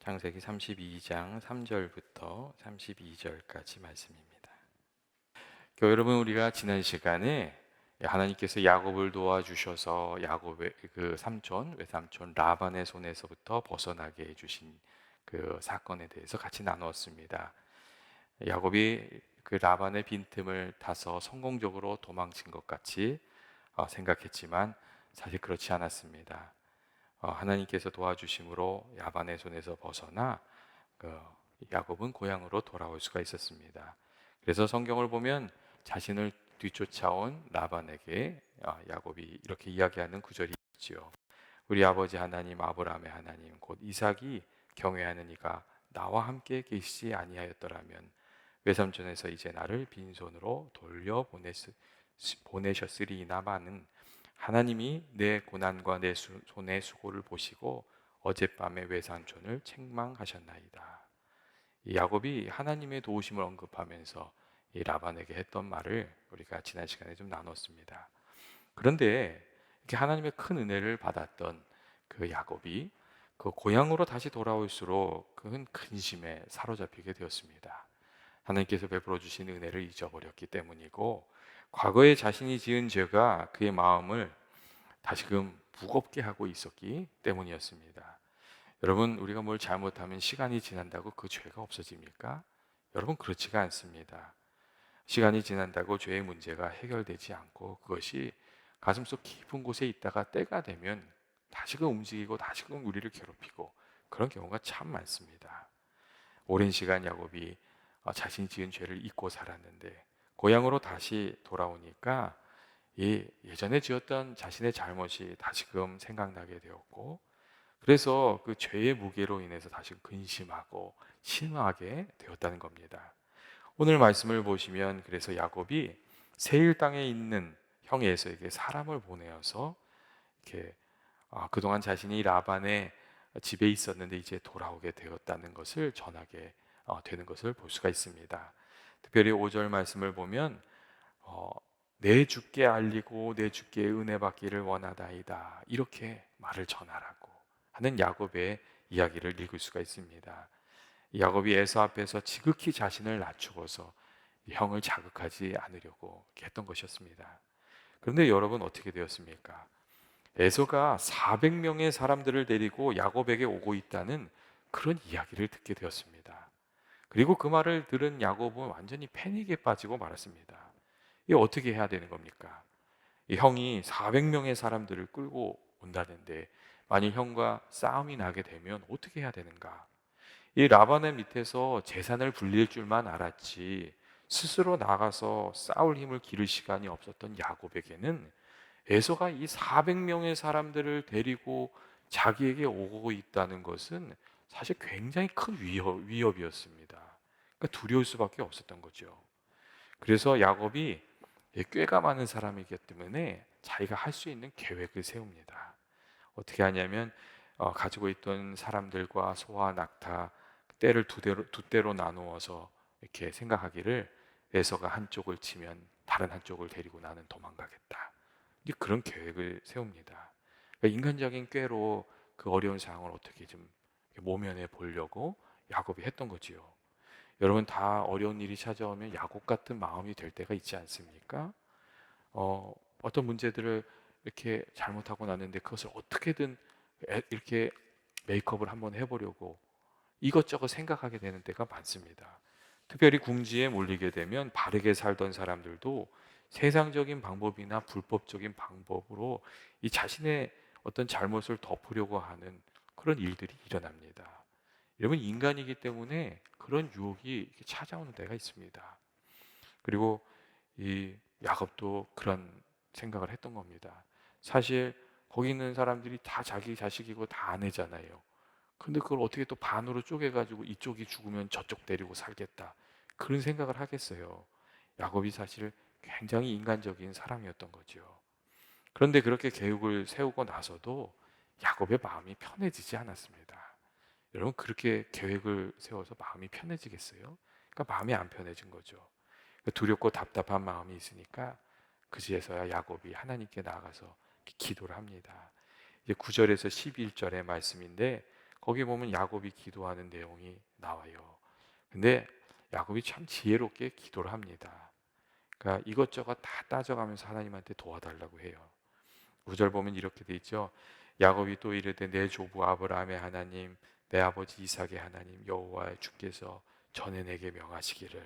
창세기 32장 3절부터 32절까지 말씀입니다. 여러분 우리가 지난 시간에 하나님께서 야곱을 도와주셔서 야곱의 그 삼촌 외삼촌 라반의 손에서부터 벗어나게 해주신 그 사건에 대해서 같이 나누었습니다. 야곱이 그 라반의 빈틈을 타서 성공적으로 도망친 것 같이 어, 생각했지만 사실 그렇지 않았습니다. 어, 하나님께서 도와주심으로 야반의 손에서 벗어나 그 야곱은 고향으로 돌아올 수가 있었습니다. 그래서 성경을 보면 자신을 뒤쫓아온 라반에게 어, 야곱이 이렇게 이야기하는 구절이 있지요. 우리 아버지 하나님 아브라함의 하나님 곧 이삭이 경외하는 이가 나와 함께 계시지 아니하였더라면 외삼촌에서 이제 나를 빈손으로 돌려 보내셨으리나마는 하나님이 내 고난과 내 수, 손의 수고를 보시고 어젯밤에 외삼촌을 책망하셨나이다. 이 야곱이 하나님의 도우심을 언급하면서 이 라반에게 했던 말을 우리가 지난 시간에 좀 나눴습니다. 그런데 이렇게 하나님의 큰 은혜를 받았던 그 야곱이 그 고향으로 다시 돌아올수록 큰 근심에 사로잡히게 되었습니다. 하나님께서 베풀어 주신 은혜를 잊어버렸기 때문이고 과거에 자신이 지은 죄가 그의 마음을 다시금 무겁게 하고 있었기 때문이었습니다. 여러분, 우리가 뭘 잘못하면 시간이 지난다고 그 죄가 없어집니까? 여러분, 그렇지가 않습니다. 시간이 지난다고 죄의 문제가 해결되지 않고 그것이 가슴속 깊은 곳에 있다가 때가 되면 다시금 움직이고 다시금 우리를 괴롭히고 그런 경우가 참 많습니다. 오랜 시간 야곱이 자신이 지은 죄를 잊고 살았는데 고향으로 다시 돌아오니까 이 예전에 지었던 자신의 잘못이 다시금 생각나게 되었고 그래서 그 죄의 무게로 인해서 다시 근심하고 실망하게 되었다는 겁니다. 오늘 말씀을 보시면 그래서 야곱이 세일 땅에 있는 형 에서에게 사람을 보내어서 이렇게 아, 그동안 자신이 라반의 집에 있었는데 이제 돌아오게 되었다는 것을 전하게 어, 되는 것을 볼 수가 있습니다. 특별히 5절 말씀을 보면 어, 내 주께 알리고 내 주께 은혜 받기를 원하다이다 이렇게 말을 전하라고 하는 야곱의 이야기를 읽을 수가 있습니다. 야곱이 에서 앞에서 지극히 자신을 낮추어서 형을 자극하지 않으려고 했던 것이었습니다. 그런데 여러분 어떻게 되었습니까? 에서가 400명의 사람들을 데리고 야곱에게 오고 있다는 그런 이야기를 듣게 되었습니다. 그리고 그 말을 들은 야곱은 완전히 패닉에 빠지고 말았습니다. 이 어떻게 해야 되는 겁니까? 이 형이 400명의 사람들을 끌고 온다는데 만일 형과 싸움이 나게 되면 어떻게 해야 되는가? 이 라반의 밑에서 재산을 불릴 줄만 알았지 스스로 나가서 싸울 힘을 기를 시간이 없었던 야곱에게는 에서가 이 400명의 사람들을 데리고 자기에게 오고 있다는 것은 사실 굉장히 큰 위협, 위협이었습니다. 그러니까 두려울 수밖에 없었던 거죠. 그래서 야곱이 꾀가 많은 사람이기 때문에 자기가 할 수 있는 계획을 세웁니다. 어떻게 하냐면 어, 가지고 있던 사람들과 소와 낙타 때를 두 대로 두 대로 나누어서 이렇게 생각하기를 에서가 한쪽을 치면 다른 한쪽을 데리고 나는 도망가겠다. 그런 계획을 세웁니다. 그러니까 인간적인 꾀로 그 어려운 상황을 어떻게 좀 모면해 보려고 야곱이 했던 거지요. 여러분 다 어려운 일이 찾아오면 야곱 같은 마음이 될 때가 있지 않습니까? 어, 어떤 문제들을 이렇게 잘못하고 났는데 그것을 어떻게든 이렇게 메이크업을 한번 해보려고 이것저것 생각하게 되는 때가 많습니다. 특별히 궁지에 몰리게 되면 바르게 살던 사람들도 세상적인 방법이나 불법적인 방법으로 이 자신의 어떤 잘못을 덮으려고 하는 그런 일들이 일어납니다. 여러분 인간이기 때문에 그런 유혹이 찾아오는 때가 있습니다. 그리고 이 야곱도 그런 생각을 했던 겁니다. 사실 거기 있는 사람들이 다 자기 자식이고 다 아내잖아요. 근데 그걸 어떻게 또 반으로 쪼개가지고 이쪽이 죽으면 저쪽 데리고 살겠다. 그런 생각을 하겠어요. 야곱이 사실 굉장히 인간적인 사람이었던 거죠. 그런데 그렇게 계획을 세우고 나서도 야곱의 마음이 편해지지 않았습니다. 여러분 그렇게 계획을 세워서 마음이 편해지겠어요? 그러니까 마음이 안 편해진 거죠. 그러니까 두렵고 답답한 마음이 있으니까 그지에서야 야곱이 하나님께 나가서 기도를 합니다. 이제 9절에서 11절의 말씀인데 거기 보면 야곱이 기도하는 내용이 나와요. 근데 야곱이 참 지혜롭게 기도를 합니다. 그러니까 이것저것 다 따져가면서 하나님한테 도와달라고 해요. 구절 보면 이렇게 돼 있죠. 야곱이 또 이르되 내 조부 아브라함의 하나님, 내 아버지 이삭의 하나님 여호와 주께서 전에 내게 명하시기를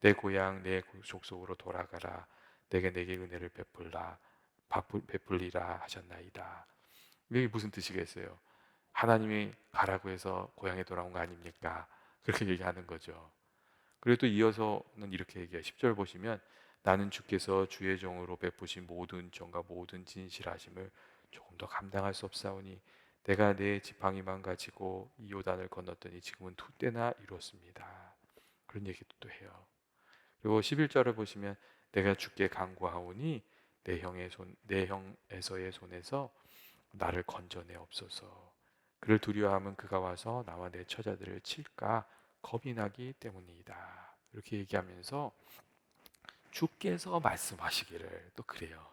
내 고향 내 족속으로 돌아가라 내게 내게 은혜를 베풀라 베풀리라 하셨나이다. 이게 무슨 뜻이겠어요? 하나님이 가라고 해서 고향에 돌아온 거 아닙니까? 그렇게 얘기하는 거죠. 그리고 또 이어서는 이렇게 얘기해요. 10절 보시면 나는 주께서 주의 종으로 베푸신 모든 정과 모든 진실하심을 조금 더 감당할 수 없사오니 내가 내 지팡이만 가지고 이 요단을 건넜더니 지금은 두 때나 이뤘습니다. 그런 얘기도 또 해요. 그리고 11절을 보시면 내가 주께 간구하오니 내 형의 손, 내 형에서의 손에서 나를 건져내 없소서. 그를 두려워하면 그가 와서 나와 내 처자들을 칠까 겁이 나기 때문이다. 이렇게 얘기하면서 주께서 말씀하시기를 또 그래요.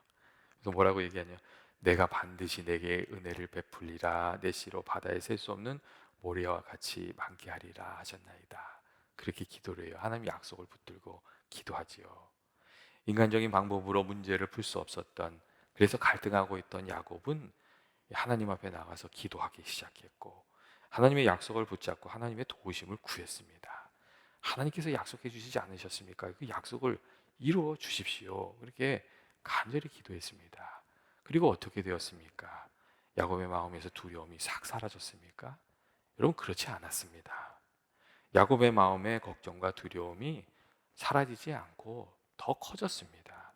그래서 뭐라고 얘기하냐? 내가 반드시 내게 은혜를 베풀리라 내 씨로 바다에 셀 수 없는 모래와 같이 많게 하리라 하셨나이다. 그렇게 기도를 해요. 하나님 약속을 붙들고 기도하지요. 인간적인 방법으로 문제를 풀 수 없었던 그래서 갈등하고 있던 야곱은 하나님 앞에 나가서 기도하기 시작했고 하나님의 약속을 붙잡고 하나님의 도우심을 구했습니다. 하나님께서 약속해 주시지 않으셨습니까? 그 약속을 이루어 주십시오. 그렇게 간절히 기도했습니다. 그리고 어떻게 되었습니까? 야곱의 마음에서 두려움이 싹 사라졌습니까? 여러분 그렇지 않았습니다. 야곱의 마음의 걱정과 두려움이 사라지지 않고 더 커졌습니다.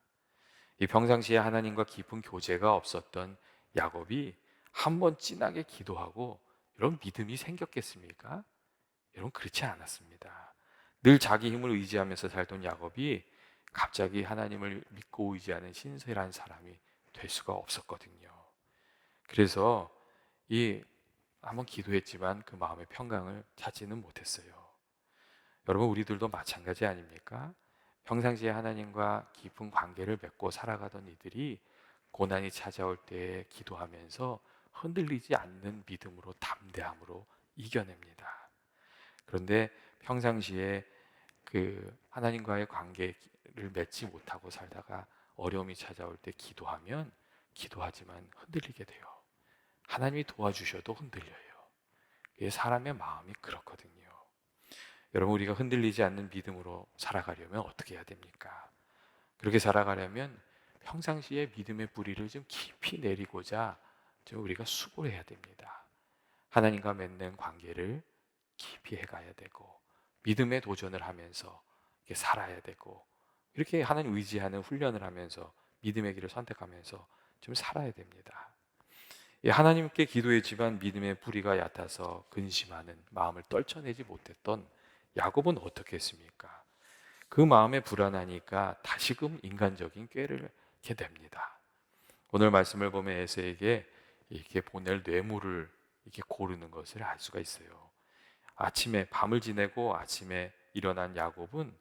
이 평상시에 하나님과 깊은 교제가 없었던 야곱이 한 번 진하게 기도하고 이런 믿음이 생겼겠습니까? 여러분 그렇지 않았습니다. 늘 자기 힘을 의지하면서 살던 야곱이 갑자기 하나님을 믿고 의지하는 신실한 사람이 될 수가 없었거든요. 그래서 이 한번 기도했지만 그 마음의 평강을 찾지는 못했어요. 여러분 우리들도 마찬가지 아닙니까? 평상시에 하나님과 깊은 관계를 맺고 살아가던 이들이 고난이 찾아올 때 기도하면서 흔들리지 않는 믿음으로 담대함으로 이겨냅니다. 그런데 평상시에 그 하나님과의 관계를 맺지 못하고 살다가 어려움이 찾아올 때 기도하면 기도하지만 흔들리게 돼요. 하나님이 도와주셔도 흔들려요. 이게 사람의 마음이 그렇거든요. 여러분 우리가 흔들리지 않는 믿음으로 살아가려면 어떻게 해야 됩니까? 그렇게 살아가려면 평상시에 믿음의 뿌리를 좀 깊이 내리고자 좀 우리가 수고를 해야 됩니다. 하나님과 맺는 관계를 깊이 해가야 되고 믿음의 도전을 하면서 살아야 되고 이렇게 하나님 의지하는 훈련을 하면서 믿음의 길을 선택하면서 좀 살아야 됩니다. 하나님께 기도했지만 믿음의 뿌리가 얕아서 근심하는 마음을 떨쳐내지 못했던 야곱은 어떻게 했습니까? 그 마음에 불안하니까 다시금 인간적인 꾀를 게 됩니다. 오늘 말씀을 보면 에세에게 이렇게 보낼 뇌물을 이렇게 고르는 것을 알 수가 있어요. 아침에 밤을 지내고 아침에 일어난 야곱은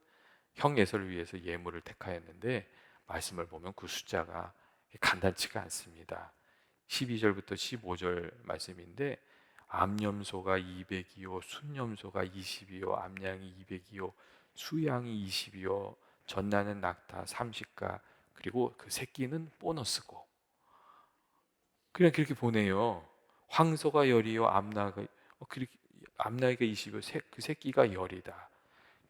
형 에서를 위해서 예물을 택하였는데 말씀을 보면 그 숫자가 간단치가 않습니다. 12절부터 15절 말씀인데 암염소가 200이요 순염소가 20이요 암양이 200이요 수양이 20이요 전나는 낙타 30가 그리고 그 새끼는 보너스고 그냥 그렇게 보내요. 황소가 열이요 암나가 어, 암나이가 20이요 그 새끼가 열이다.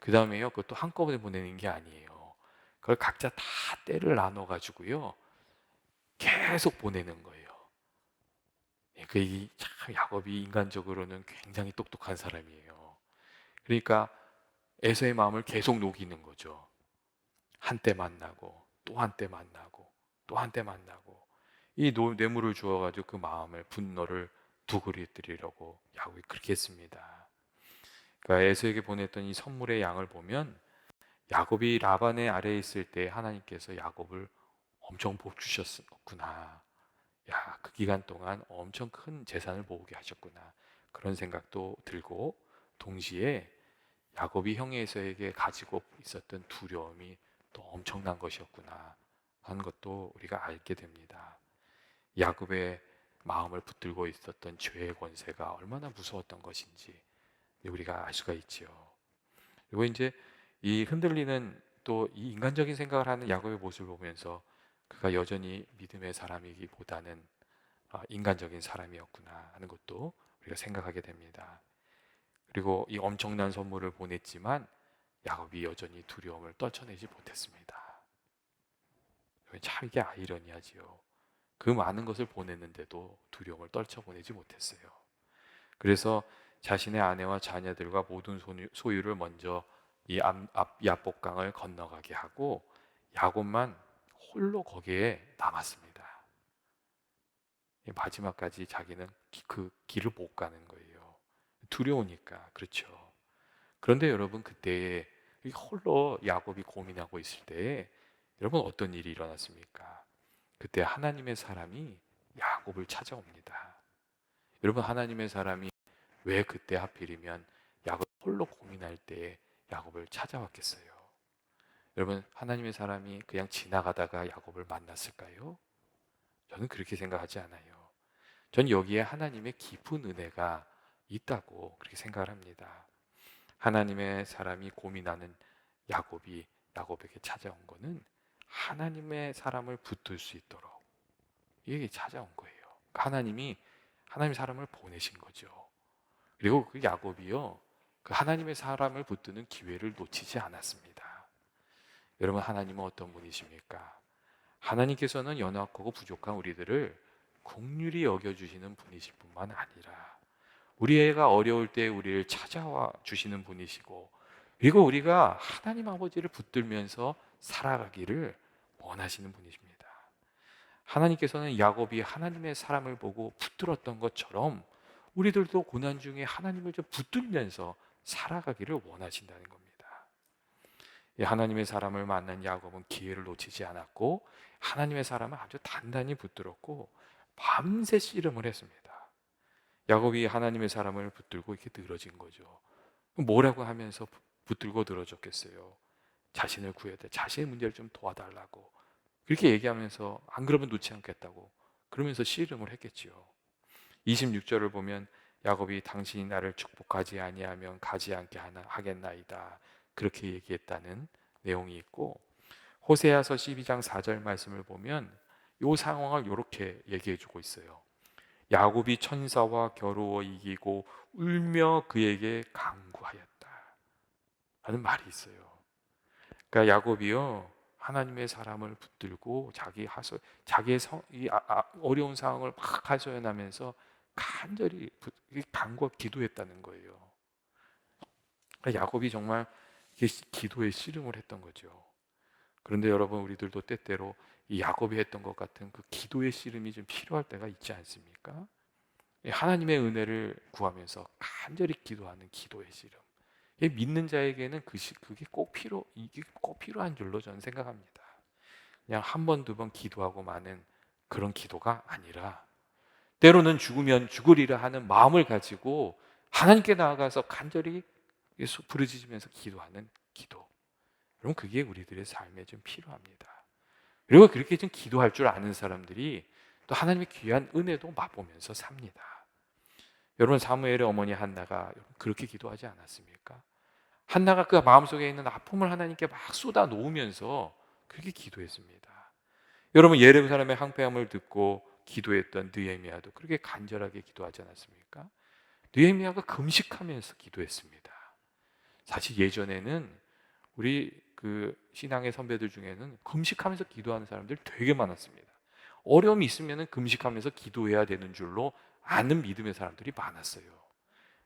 그 다음에요 그것도 한꺼번에 보내는 게 아니에요. 그걸 각자 다 때를 나눠 가지고요 계속 보내는 거예요. 예, 그 야곱이 인간적으로는 굉장히 똑똑한 사람이에요. 그러니까 에서의 마음을 계속 녹이는 거죠. 한때 만나고 또 한때 만나고 또 한때 만나고 이 뇌물을 주어가지고 그 마음을 분노를 두그리뜨리려고 야곱이 그렇게 했습니다. 그러니까 에서에게 보냈던 이 선물의 양을 보면 야곱이 라반의 아래에 있을 때 하나님께서 야곱을 엄청 복 주셨구나. 야, 그 기간 동안 엄청 큰 재산을 모으게 하셨구나. 그런 생각도 들고 동시에 야곱이 형에서에게 가지고 있었던 두려움이 또 엄청난 것이었구나 하는 것도 우리가 알게 됩니다. 야곱의 마음을 붙들고 있었던 죄의 권세가 얼마나 무서웠던 것인지 우리가 알 수가 있지요. 그리고 이제 이 흔들리는 또 이 인간적인 생각을 하는 야곱의 모습을 보면서 그가 여전히 믿음의 사람이기보다는 아, 인간적인 사람이었구나 하는 것도 우리가 생각하게 됩니다. 그리고 이 엄청난 선물을 보냈지만 야곱이 여전히 두려움을 떨쳐내지 못했습니다. 참 이게 아이러니하지요. 그 많은 것을 보냈는데도 두려움을 떨쳐보내지 못했어요. 그래서 자신의 아내와 자녀들과 모든 소유를 먼저 이 앞야복강을 건너가게 하고 야곱만 홀로 거기에 남았습니다. 마지막까지 자기는 그 길을 못 가는 거예요. 두려우니까 그렇죠. 그런데 여러분 그때 홀로 야곱이 고민하고 있을 때 여러분 어떤 일이 일어났습니까? 그때 하나님의 사람이 야곱을 찾아옵니다. 여러분 하나님의 사람이 왜 그때 하필이면 야곱 홀로 고민할 때 야곱을 찾아왔겠어요? 여러분 하나님의 사람이 그냥 지나가다가 야곱을 만났을까요? 저는 그렇게 생각하지 않아요. 전 여기에 하나님의 깊은 은혜가 있다고 그렇게 생각을 합니다. 하나님의 사람이 고민하는 야곱이 야곱에게 찾아온 것은 하나님의 사람을 붙들 수 있도록 이게 찾아온 거예요. 하나님이 하나님 사람을 보내신 거죠. 그리고 그 야곱이요, 그 하나님의 사람을 붙드는 기회를 놓치지 않았습니다. 여러분 하나님은 어떤 분이십니까? 하나님께서는 연약하고 부족한 우리들을 국률이 여겨 주시는 분이실 뿐만 아니라 우리 애가 어려울 때 우리를 찾아와 주시는 분이시고 그리고 우리가 하나님 아버지를 붙들면서 살아가기를 원하시는 분이십니다. 하나님께서는 야곱이 하나님의 사람을 보고 붙들었던 것처럼 우리들도 고난 중에 하나님을 좀 붙들면서 살아가기를 원하신다는 겁니다. 하나님의 사람을 만난 야곱은 기회를 놓치지 않았고 하나님의 사람을 아주 단단히 붙들었고 밤새 씨름을 했습니다. 야곱이 하나님의 사람을 붙들고 이렇게 늘어진 거죠. 뭐라고 하면서 붙들고 늘어졌겠어요. 자신을 구해야 돼. 자신의 문제를 좀 도와달라고. 그렇게 얘기하면서 안 그러면 놓지 않겠다고. 그러면서 씨름을 했겠지요. 26절을 보면 야곱이 당신이 나를 축복하지 아니하면 가지 않게 하겠나이다. 그렇게 얘기했다는 내용이 있고 호세아서 12장 4절 말씀을 보면 이 상황을 이렇게 얘기해 주고 있어요. 야곱이 천사와 겨루어 이기고 울며 그에게 강구하였다. 하는 말이 있어요. 그러니까 야곱이요 하나님의 사람을 붙들고 자기 하소 자기의 성, 이 아, 아, 어려운 상황을 막 하소연하면서 간절히 간구 기도했다는 거예요. 야곱이 정말 기도에 씨름을 했던 거죠. 그런데 여러분 우리들도 때때로 이 야곱이 했던 것 같은 그 기도의 씨름이 좀 필요할 때가 있지 않습니까? 하나님의 은혜를 구하면서 간절히 기도하는 기도의 씨름. 믿는 자에게는 그 시, 그게 꼭 필요 이게 꼭 필요한 줄로 저는 생각합니다. 그냥 한 번 두 번 기도하고 마는 그런 기도가 아니라 때로는 죽으면 죽으리라 하는 마음을 가지고 하나님께 나아가서 간절히 부르짖으면서 기도하는 기도. 여러분 그게 우리들의 삶에 좀 필요합니다. 그리고 그렇게 좀 기도할 줄 아는 사람들이 또 하나님의 귀한 은혜도 맛보면서 삽니다. 여러분 사무엘의 어머니 한나가 그렇게 기도하지 않았습니까? 한나가 그 마음속에 있는 아픔을 하나님께 막 쏟아 놓으면서 그렇게 기도했습니다. 여러분 예루살렘의 항폐함을 듣고 기도했던 느헤미야도 그렇게 간절하게 기도하지 않았습니까? 느헤미야가 금식하면서 기도했습니다. 사실 예전에는 우리 그 신앙의 선배들 중에는 금식하면서 기도하는 사람들 되게 많았습니다. 어려움이 있으면 금식하면서 기도해야 되는 줄로 아는 믿음의 사람들이 많았어요.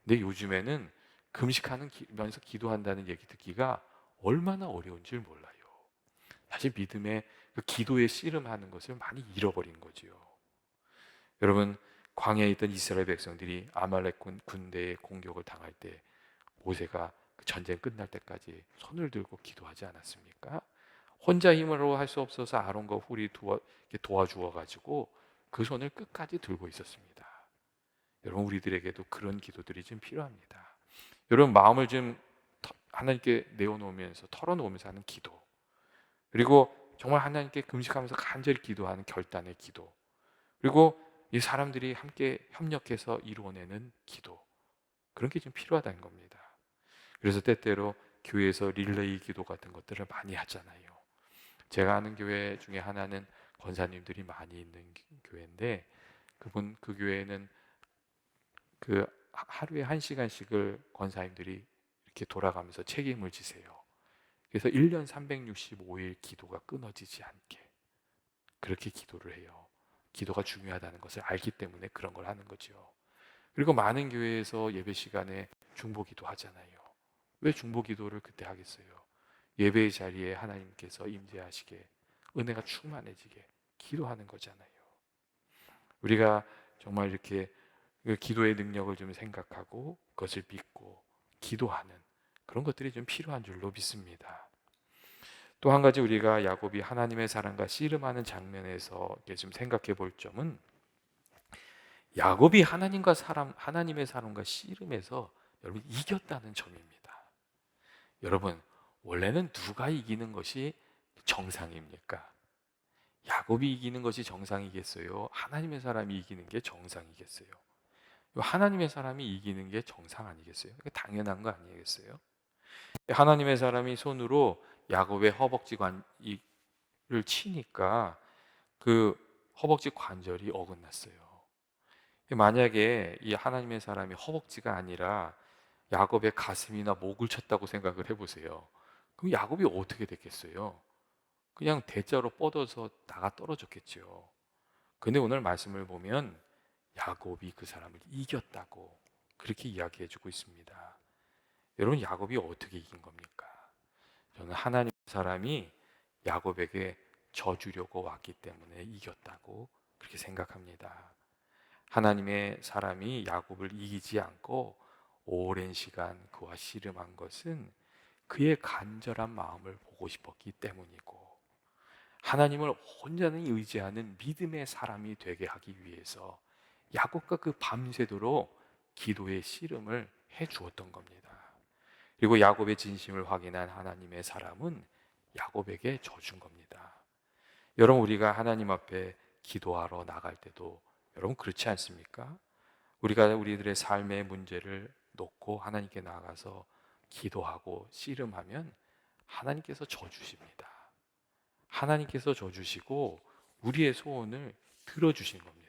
근데 요즘에는 금식하면서 기도한다는 얘기 듣기가 얼마나 어려운지 몰라요. 사실 믿음의 그 기도에 씨름하는 것을 많이 잃어버린 거지요. 여러분 광야에 있던 이스라엘 백성들이 아말렉 군대의 공격을 당할 때 모세가 그 전쟁 끝날 때까지 손을 들고 기도하지 않았습니까? 혼자 힘으로 할 수 없어서 아론과 훌이 도와, 도와주어 가지고 그 손을 끝까지 들고 있었습니다. 여러분 우리들에게도 그런 기도들이 좀 필요합니다. 여러분 마음을 좀 하나님께 내어놓으면서 털어놓으면서 하는 기도 그리고 정말 하나님께 금식하면서 간절히 기도하는 결단의 기도 그리고 이 사람들이 함께 협력해서 이루어내는 기도 그런 게 좀 필요하다는 겁니다. 그래서 때때로 교회에서 릴레이 기도 같은 것들을 많이 하잖아요. 제가 아는 교회 중에 하나는 권사님들이 많이 있는 교회인데 그분 그 교회는 그 하루에 한 시간씩을 권사님들이 이렇게 돌아가면서 책임을 지세요. 그래서 1년 365일 기도가 끊어지지 않게 그렇게 기도를 해요. 기도가 중요하다는 것을 알기 때문에 그런 걸 하는 거죠. 그리고 많은 교회에서 예배 시간에 중보기도 하잖아요. 왜 중보기도를 그때 하겠어요? 예배의 자리에 하나님께서 임재하시게 은혜가 충만해지게 기도하는 거잖아요. 우리가 정말 이렇게 그 기도의 능력을 좀 생각하고 그것을 믿고 기도하는 그런 것들이 좀 필요한 줄로 믿습니다. 또 한 가지 우리가 야곱이 하나님의 사랑과 씨름하는 장면에서 좀 생각해 볼 점은 야곱이 하나님과 사람 하나님의 사랑과 씨름에서 여러분 이겼다는 점입니다. 여러분 원래는 누가 이기는 것이 정상입니까? 야곱이 이기는 것이 정상이겠어요? 하나님의 사람이 이기는 게 정상이겠어요? 하나님의 사람이 이기는 게 정상 아니겠어요? 당연한 거 아니겠어요? 하나님의 사람이 손으로 야곱의 허벅지 관을 치니까 그 허벅지 관절이 어긋났어요. 만약에 이 하나님의 사람이 허벅지가 아니라 야곱의 가슴이나 목을 쳤다고 생각을 해보세요. 그럼 야곱이 어떻게 됐겠어요? 그냥 대자로 뻗어서 나가 떨어졌겠죠. 근데 오늘 말씀을 보면 야곱이 그 사람을 이겼다고 그렇게 이야기해 주고 있습니다. 여러분 야곱이 어떻게 이긴 겁니까? 저는 하나님 사람이 야곱에게 져주려고 왔기 때문에 이겼다고 그렇게 생각합니다. 하나님의 사람이 야곱을 이기지 않고 오랜 시간 그와 씨름한 것은 그의 간절한 마음을 보고 싶었기 때문이고 하나님을 온전히 의지하는 믿음의 사람이 되게 하기 위해서 야곱과 그 밤새도록 기도의 씨름을 해 주었던 겁니다. 그리고 야곱의 진심을 확인한 하나님의 사람은 야곱에게 져준 겁니다. 여러분 우리가 하나님 앞에 기도하러 나갈 때도 여러분 그렇지 않습니까? 우리가 우리들의 삶의 문제를 놓고 하나님께 나가서 기도하고 씨름하면 하나님께서 져주십니다. 하나님께서 져주시고 우리의 소원을 들어주신 겁니다.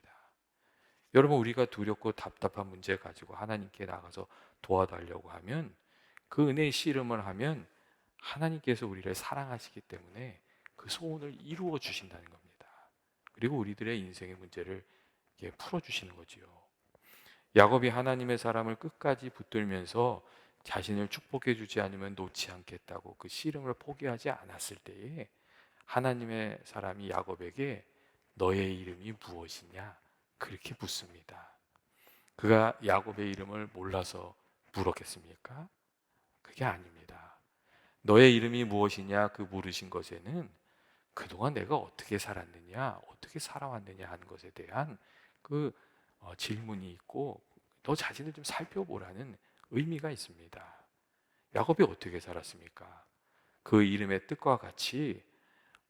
여러분 우리가 두렵고 답답한 문제 가지고 하나님께 나가서 도와달라고 하면 그 은혜의 씨름을 하면 하나님께서 우리를 사랑하시기 때문에 그 소원을 이루어 주신다는 겁니다. 그리고 우리들의 인생의 문제를 풀어 주시는 거지요. 야곱이 하나님의 사람을 끝까지 붙들면서 자신을 축복해 주지 않으면 놓지 않겠다고 그 씨름을 포기하지 않았을 때에 하나님의 사람이 야곱에게 너의 이름이 무엇이냐 그렇게 묻습니다. 그가 야곱의 이름을 몰라서 물었겠습니까? 그게 아닙니다. 너의 이름이 무엇이냐 그 물으신 것에는 그동안 내가 어떻게 살았느냐, 어떻게 살아왔느냐 하는 것에 대한 그 어, 질문이 있고 너 자신을 좀 살펴보라는 의미가 있습니다. 야곱이 어떻게 살았습니까? 그 이름의 뜻과 같이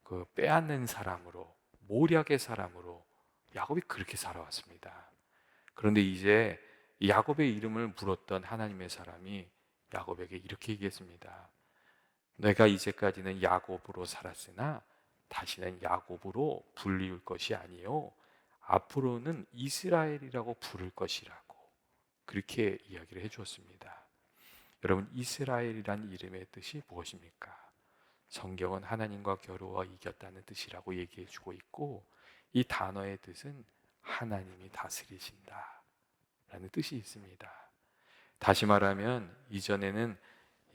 그 빼앗는 사람으로 모략의 사람으로 야곱이 그렇게 살아왔습니다. 그런데 이제 야곱의 이름을 물었던 하나님의 사람이 야곱에게 이렇게 얘기했습니다. 내가 이제까지는 야곱으로 살았으나 다시는 야곱으로 불리울 것이 아니요 앞으로는 이스라엘이라고 부를 것이라고 그렇게 이야기를 해 주었습니다. 여러분 이스라엘이란 이름의 뜻이 무엇입니까? 성경은 하나님과 겨루어 이겼다는 뜻이라고 얘기해 주고 있고 이 단어의 뜻은 하나님이 다스리신다 라는 뜻이 있습니다. 다시 말하면 이전에는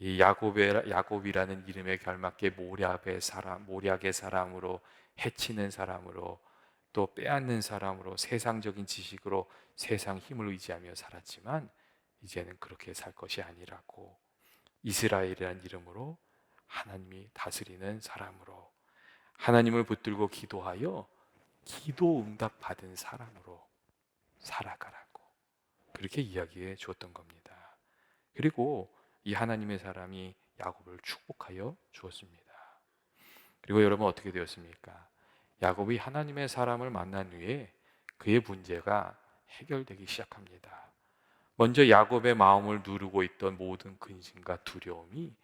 이 야곱의 야곱이라는 이름에 결맞게 모략의 사람, 모략의 사람으로 해치는 사람으로 또 빼앗는 사람으로 세상적인 지식으로 세상 힘을 의지하며 살았지만 이제는 그렇게 살 것이 아니라고 이스라엘이라는 이름으로 하나님이 다스리는 사람으로 하나님을 붙들고 기도하여 기도 응답 받은 사람으로 살아가라고 그렇게 이야기해 주었던 겁니다. 그리고 이 하나님의 사람이 야곱을 축복하여 주었습니다. 그리고 여러분 어떻게 되었습니까? 야곱이 하나님의 사람을 만난 후에 그의 문제가 해결되기 시작합니다. 먼저 야곱의 마음을 누르고 있던 모든 근심과 두려움이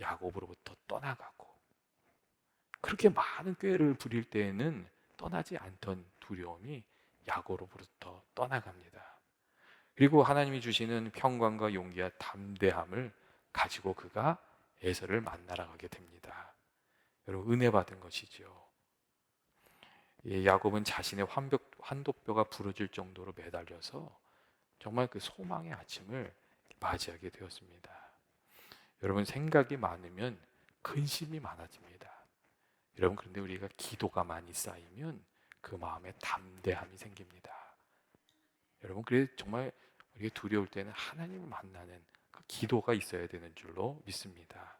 야곱으로부터 떠나가고 그렇게 많은 꾀를 부릴 때에는 떠나지 않던 두려움이 야곱으로부터 떠나갑니다. 그리고 하나님이 주시는 평강과 용기와 담대함을 가지고 그가 에서를 만나러 가게 됩니다. 여러분 은혜 받은 것이죠. 예, 야곱은 자신의 환벽, 환도뼈가 부러질 정도로 매달려서 정말 그 소망의 아침을 맞이하게 되었습니다. 여러분 생각이 많으면 근심이 많아집니다. 여러분 그런데 우리가 기도가 많이 쌓이면 그 마음에 담대함이 생깁니다. 여러분 그래 정말 우리가 두려울 때는 하나님을 만나는 그 기도가 있어야 되는 줄로 믿습니다.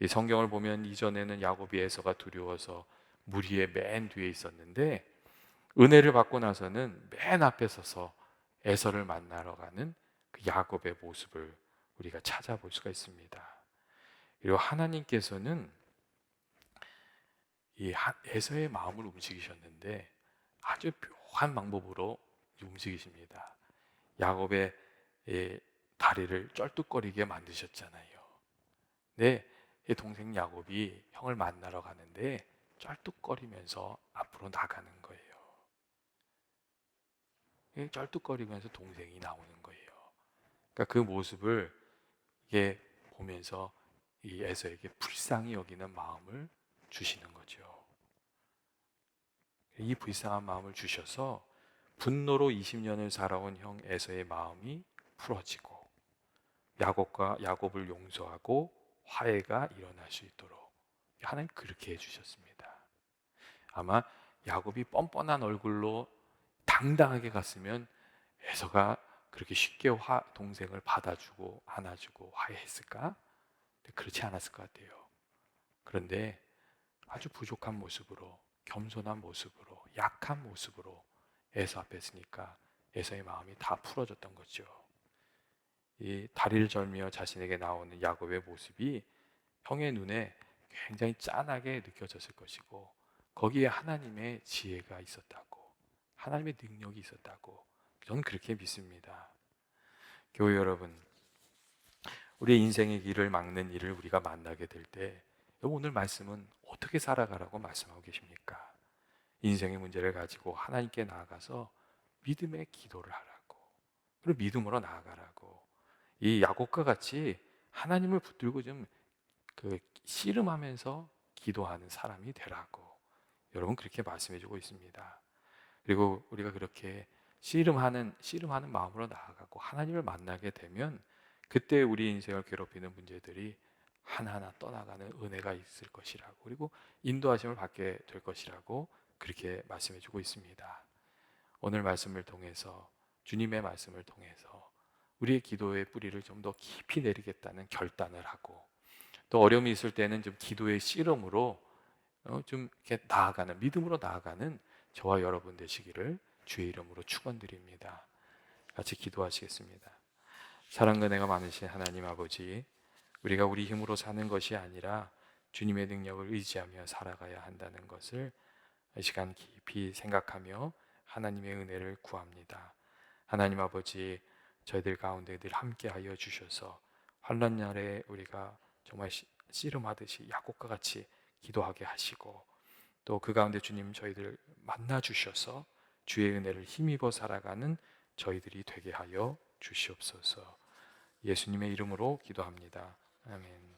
이 성경을 보면 이전에는 야곱이 에서가 두려워서 무리의 맨 뒤에 있었는데 은혜를 받고 나서는 맨 앞에 서서 에서를 만나러 가는 그 야곱의 모습을 우리가 찾아볼 수가 있습니다. 그리고 하나님께서는 이 에서의 마음을 움직이셨는데 아주 묘한 방법으로 움직이십니다. 야곱의 다리를 쩔뚝거리게 만드셨잖아요. 네, 동생 야곱이 형을 만나러 가는데 쩔뚝거리면서 앞으로 나가는 거예요. 쩔뚝거리면서 동생이 나오는 거예요. 그러니까 그 모습을 이게 보면서 이 에서에게 불쌍히 여기는 마음을 주시는 거죠. 이 불쌍한 마음을 주셔서 분노로 20년을 살아온 형 에서의 마음이 풀어지고 야곱과 야곱을 용서하고 화해가 일어날 수 있도록 하나님 그렇게 해 주셨습니다. 아마 야곱이 뻔뻔한 얼굴로 당당하게 갔으면 에서가 그렇게 쉽게 화, 동생을 받아주고 안아주고 화해했을까? 그렇지 않았을 것 같아요. 그런데 아주 부족한 모습으로 겸손한 모습으로 약한 모습으로 에서 앞에 있으니까 에서의 마음이 다 풀어졌던 거죠. 이 다리를 절며 자신에게 나오는 야곱의 모습이 형의 눈에 굉장히 짠하게 느껴졌을 것이고 거기에 하나님의 지혜가 있었다고 하나님의 능력이 있었다고 저는 그렇게 믿습니다. 교회 여러분, 우리의 인생의 길을 막는 일을 우리가 만나게 될 때 오늘 말씀은 어떻게 살아가라고 말씀하고 계십니까? 인생의 문제를 가지고 하나님께 나아가서 믿음의 기도를 하라고. 그리고 믿음으로 나아가라고. 이 야곱과 같이 하나님을 붙들고 좀 그 씨름하면서 기도하는 사람이 되라고. 여러분 그렇게 말씀해 주고 있습니다. 그리고 우리가 그렇게 씨름하는 씨름하는 마음으로 나아가고 하나님을 만나게 되면 그때 우리 인생을 괴롭히는 문제들이 하나하나 떠나가는 은혜가 있을 것이라고. 그리고 인도하심을 받게 될 것이라고 그렇게 말씀해 주고 있습니다. 오늘 말씀을 통해서 주님의 말씀을 통해서 우리의 기도의 뿌리를 좀 더 깊이 내리겠다는 결단을 하고 또 어려움이 있을 때는 좀 기도의 씨름으로 어, 좀 이렇게 나아가는 믿음으로 나아가는 저와 여러분 되시기를 주의 이름으로 축원드립니다. 같이 기도하시겠습니다. 사랑과 내가 많으신 하나님 아버지, 우리가 우리 힘으로 사는 것이 아니라 주님의 능력을 의지하며 살아가야 한다는 것을 이 시간 깊이 생각하며 하나님의 은혜를 구합니다. 하나님 아버지, 저희들 가운데 늘 함께하여 주셔서 환란 날에 우리가 정말 씨름하듯이 야곱과 같이 기도하게 하시고 또 그 가운데 주님 저희들 만나 주셔서 주의 은혜를 힘입어 살아가는 저희들이 되게 하여 주시옵소서. 예수님의 이름으로 기도합니다. 아멘.